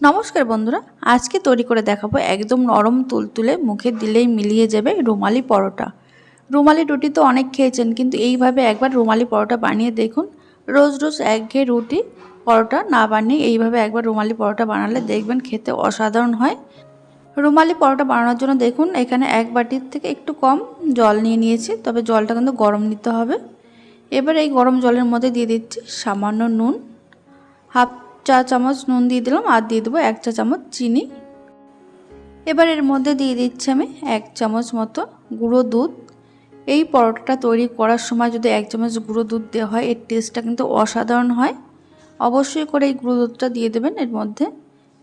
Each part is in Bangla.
নমস্কার বন্ধুরা, আজকে তৈরি করে দেখাবো একদম নরম তুলতুলে মুখে দিলেই মিলিয়ে যাবে রুমালি পরোটা। রুমালি রুটি তো অনেক খেয়েছেন, কিন্তু এইভাবে একবার রুমালি পরোটা বানিয়ে দেখুন। রোজ রোজ একঘেয়ে রুটি, পরোটা না বানিয়ে এইভাবে একবার রুমালি পরোটা বানালে দেখবেন খেতে অসাধারণ হয়। রুমালি পরোটা বানানোর জন্য দেখুন, এখানে এক বাটির থেকে একটু কম জল নিয়ে নিয়েছি, তবে জলটা কিন্তু গরম নিতে হবে। এবার এই গরম জলের মধ্যে দিয়ে দিচ্ছি সামান্য নুন, হাফ চা চামচ নুন দিয়ে দিলাম আর দিয়ে দেবো এক চা চামচ চিনি। এবার এর মধ্যে দিয়ে দিচ্ছি আমি এক চামচ মতো গুঁড়ো দুধ। এই পরোটাটা তৈরি করার সময় যদি এক চামচ গুঁড়ো দুধ দেওয়া হয়, এর টেস্টটা কিন্তু অসাধারণ হয়। অবশ্যই করে এই গুঁড়ো দুধটা দিয়ে দেবেন এর মধ্যে।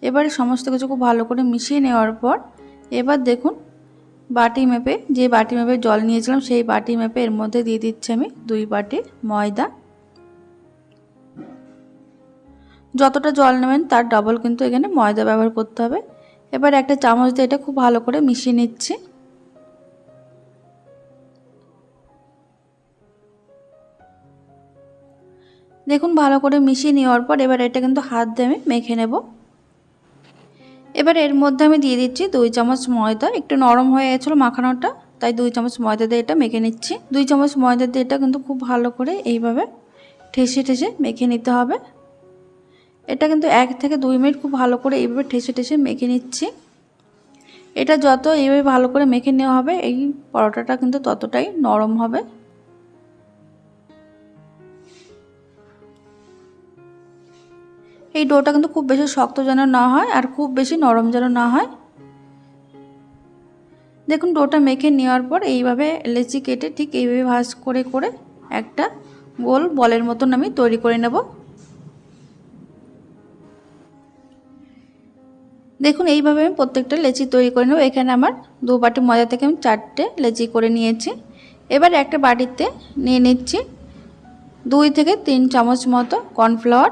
এবারে সমস্ত কিছু খুব ভালো করে মিশিয়ে নেওয়ার পর, এবার দেখুন বাটি মেপে যে বাটি মেপে জল নিয়েছিলাম, সেই বাটি মেপে এর মধ্যে দিয়ে দিচ্ছি আমি দুই বাটি ময়দা। যতটা জল নেবেন তার ডাবল কিন্তু এখানে ময়দা ব্যবহার করতে হবে। এবার একটা চামচ দিয়ে এটা খুব ভালো করে মিশিয়ে নিচ্ছি। দেখুন ভালো করে মিশিয়ে নেওয়ার পর এবার এটা কিন্তু হাত দিয়ে আমি মেখে নেব। এবার এর মধ্যে আমি দিয়ে দিচ্ছি দুই চামচ ময়দা। একটু নরম হয়ে গেছিল মাখানোটা, তাই দুই চামচ ময়দা দিয়ে এটা মেখে নিচ্ছি। দুই চামচ ময়দা দিয়ে এটা কিন্তু খুব ভালো করে এইভাবে ঠেসে ঠেসে মেখে নিতে হবে। এটা কিন্তু এক থেকে দুই মিনিট খুব ভালো করে এইভাবে ঠেসে ঠেসে মেখে নিচ্ছি। এটা যত এইভাবে ভালো করে মেখে নেওয়া হবে, এই পরোটাটা কিন্তু ততটাই নরম হবে। এই ডোটা কিন্তু খুব বেশি শক্ত যেন না হয় আর খুব বেশি নরম যেন না হয়। দেখুন, ডোটা মেখে নেওয়ার পর এইভাবে লেচি কেটে ঠিক এইভাবে ভাজ করে করে একটা গোল বলের মতন আমি তৈরি করে নেব। দেখুন, এইভাবে আমি প্রত্যেকটা লেচি তৈরি করে নেব। এখানে আমার দু বাটি ময়দা থেকে আমি চারটে লেচি করে নিয়েছি। এবার একটা বাটিতে নিয়ে নিচ্ছি দুই থেকে তিন চামচ মতো কর্নফ্লাওয়ার।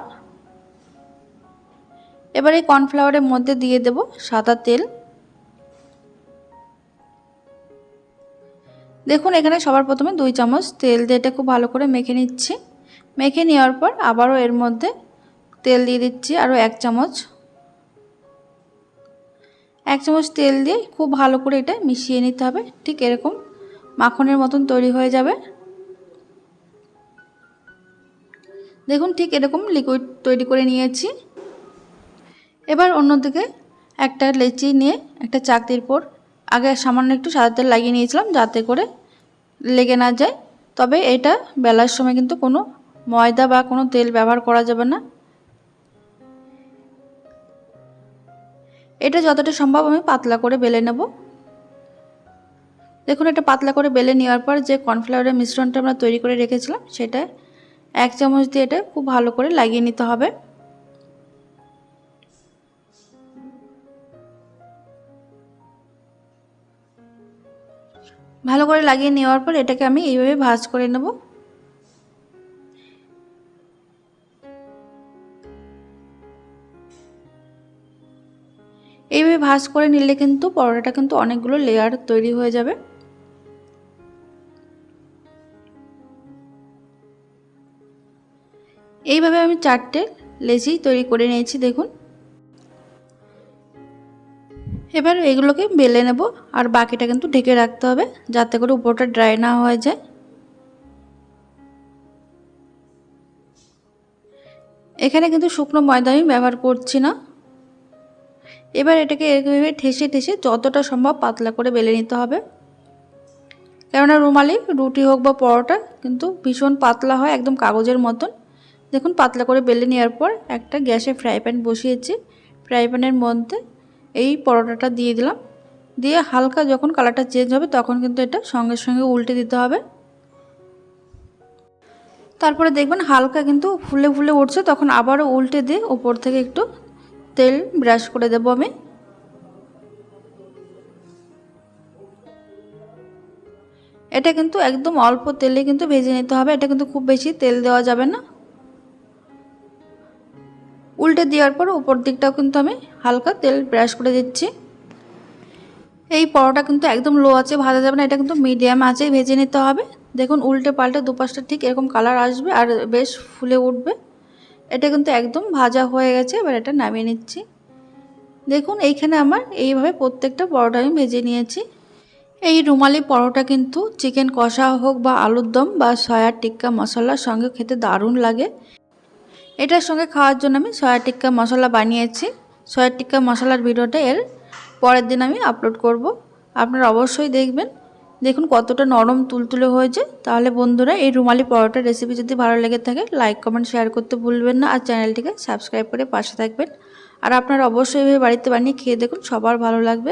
এবার এই কর্নফ্লাওয়ারের মধ্যে দিয়ে দেব সাদা তেল। দেখুন, এখানে সবার প্রথমে দুই চামচ তেল দিয়ে এটা খুব ভালো করে মেখে নিচ্ছি। মেখে নেওয়ার পর আবারও এর মধ্যে তেল দিয়ে দিচ্ছি। আরও এক চামচ এক চামচ তেল দিয়ে খুব ভালো করে এটা মিশিয়ে নিতে হবে। ঠিক এরকম মাখনের মতন তৈরি হয়ে যাবে। দেখুন ঠিক এরকম লিকুইড তৈরি করে নিয়েছি। এবার অন্যদিকে একটা লেচি নিয়ে একটা চাকতির পর আগে সামান্য একটু সাদা তেল লাগিয়ে নিয়েছিলাম যাতে করে লেগে না যায়। তবে এটা বেলার সময় কিন্তু কোনো ময়দা বা কোনো তেল ব্যবহার করা যাবে না। এটা যতটা সম্ভব আমি পাতলা করে বেলে নেব। দেখুন, এটা পাতলা করে বেলে নেওয়ার পর যে কর্নফ্লাওয়ারের মিশ্রণটা আমরা তৈরি করে রেখেছিলাম, সেটা এক চামচ দিয়ে এটা খুব ভালো করে লাগিয়ে নিতে হবে। ভালো করে লাগিয়ে নেওয়ার পর এটাকে আমি এইভাবে ভাজ করে নেব। ভাজ করে নিলে কিন্তু পরোটাটা কিন্তু অনেকগুলো লেয়ার তৈরি হয়ে যাবে। এইভাবে আমি চারটে লেচি তৈরি করে নিয়েছি, দেখুন। এবার এগুলোকে বেলে নেব আর বাকিটা কিন্তু ঢেকে রাখতে হবে যাতে করে উপরটা ড্রাই না হয়ে যায়। এখানে কিন্তু শুকনো ময়দা আমি ব্যবহার করছি না। এবার এটাকে এরকমভাবে ঠেসে ঠেসে যতটা সম্ভব পাতলা করে বেলে নিতে হবে। কেননা রুমালি, রুটি হোক বা পরোটা, কিন্তু ভীষণ পাতলা হয় একদম কাগজের মতন। দেখুন, পাতলা করে বেলে নেওয়ার পর একটা গ্যাসে ফ্রাই প্যান বসিয়েছি। ফ্রাই প্যানের মধ্যে এই পরোটাটা দিয়ে দিলাম। দিয়ে হালকা যখন কালারটা চেঞ্জ হবে তখন কিন্তু এটা সঙ্গে সঙ্গে উল্টে দিতে হবে। তারপরে দেখবেন হালকা কিন্তু ফুলে ফুলে উঠছে, তখন আবারও উল্টে দিয়ে ওপর থেকে একটু তেল ব্রাশ করে দেব আমি। এটা কিন্তু একদম অল্প তেলে কিন্তু ভেজে নিতে হবে, এটা কিন্তু খুব বেশি তেল দেওয়া যাবে না। উল্টে দেওয়ার পর উপর দিকটাও কিন্তু আমি হালকা তেল ব্রাশ করে দিচ্ছি। এই পরোটা কিন্তু একদম লো আছে, ভাজা যাবে না, এটা কিন্তু মিডিয়াম আছে ভেজে নিতে হবে। দেখুন, উল্টে পাল্টে দুপাশটা ঠিক এরকম কালার আসবে আর বেশ ফুলে উঠবে। এটা কিন্তু একদম ভাজা হয়ে গেছে, এবার এটা নামিয়ে নিচ্ছি। দেখুন, এইখানে আমার এইভাবে প্রত্যেকটা পরোটা আমি ভেজে নিয়েছি। এই রুমালি পরোটা কিন্তু চিকেন কষা হোক বা আলুর দম বা সয়া টিক্কা মশলার সঙ্গে খেতে দারুণ লাগে। এটার সঙ্গে খাওয়ার জন্য আমি সয়া টিক্কা মশলা বানিয়েছি। সয়া টিক্কা মশলার ভিডিওটা এর পরের দিন আমি আপলোড করব। আপনারা অবশ্যই দেখবেন। দেখুন কতটা নরম তুলতুলে হয়েছে। তাহলে বন্ধুরা এই রুমালি পরোটার রেসিপি যদি ভালো লেগে থাকে লাইক কমেন্ট শেয়ার করতে ভুলবেন না আর চ্যানেলটিকে সাবস্ক্রাইব করে পাশে থাকবেন। আর আপনারা অবশ্যই এভাবে বাড়িতে বানিয়ে খেয়ে দেখুন, সবার ভালো লাগবে।